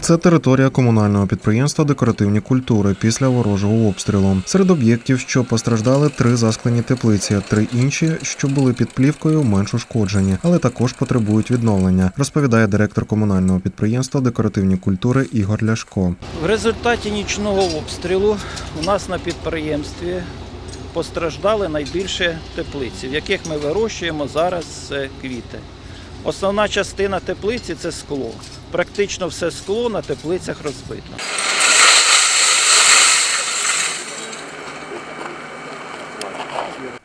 Це територія комунального підприємства Декоративні культури після ворожого обстрілу. Серед об'єктів, що постраждали, три засклені теплиці, три інші, що були під плівкою, менш ушкоджені, але також потребують відновлення, розповідає директор комунального підприємства Декоративні культури Ігор Ляшко. В результаті нічного обстрілу у нас на підприємстві постраждали найбільше теплиці, в яких ми вирощуємо зараз е, квіти. Основна частина теплиці це скло. Практично все скло на теплицях розбито.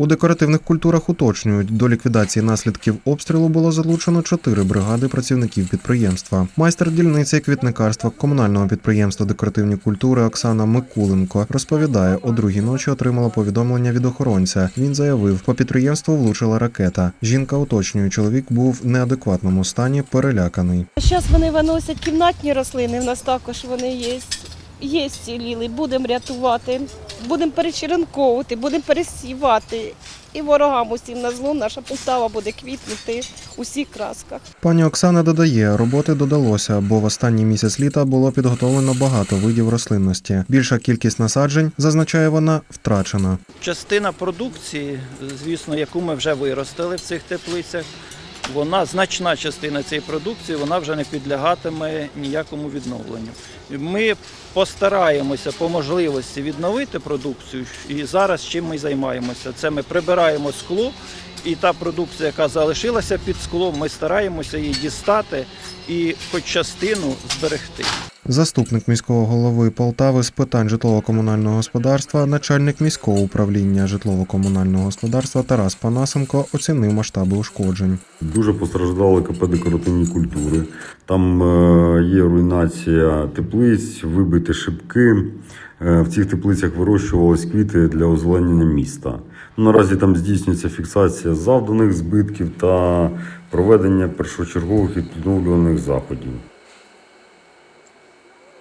У декоративних культурах уточнюють, до ліквідації наслідків обстрілу було залучено чотири бригади працівників підприємства. Майстер дільниці квітникарства комунального підприємства Декоративні культури Оксана Микуленко розповідає, о другій ночі отримала повідомлення від охоронця. Він заявив, по підприємству влучила ракета. Жінка уточнює, чоловік був в неадекватному стані, переляканий. Зараз вони виносять кімнатні рослини, в нас також вони є. Є ціліли, будемо рятувати, будемо перечеренковувати, будемо пересівати. І ворогам усім на зло наша Полтава буде квітнути у всіх красках. Пані Оксана додає, роботи додалося, бо в останній місяць літа було підготовлено багато видів рослинності. Більша кількість насаджень, зазначає вона, втрачена. Частина продукції, звісно, яку ми вже виростили в цих теплицях, вона значна частина цієї продукції, вона вже не підлягатиме ніякому відновленню. Ми постараємося по можливості відновити продукцію. І зараз чим ми займаємося? Це ми прибираємо скло, і та продукція, яка залишилася під склом, ми стараємося її дістати і хоч частину зберегти. Заступник міського голови Полтави з питань житлово-комунального господарства, начальник міського управління житлово-комунального господарства Тарас Панасенко оцінив масштаби ушкоджень. Дуже постраждали КП декоративні культури. Там е, є руйнація теплиць, вибиті шибки. Е, В цих теплицях вирощувались квіти для озеленення міста. Наразі там здійснюється фіксація завданих збитків та проведення першочергових відновлюваних заходів.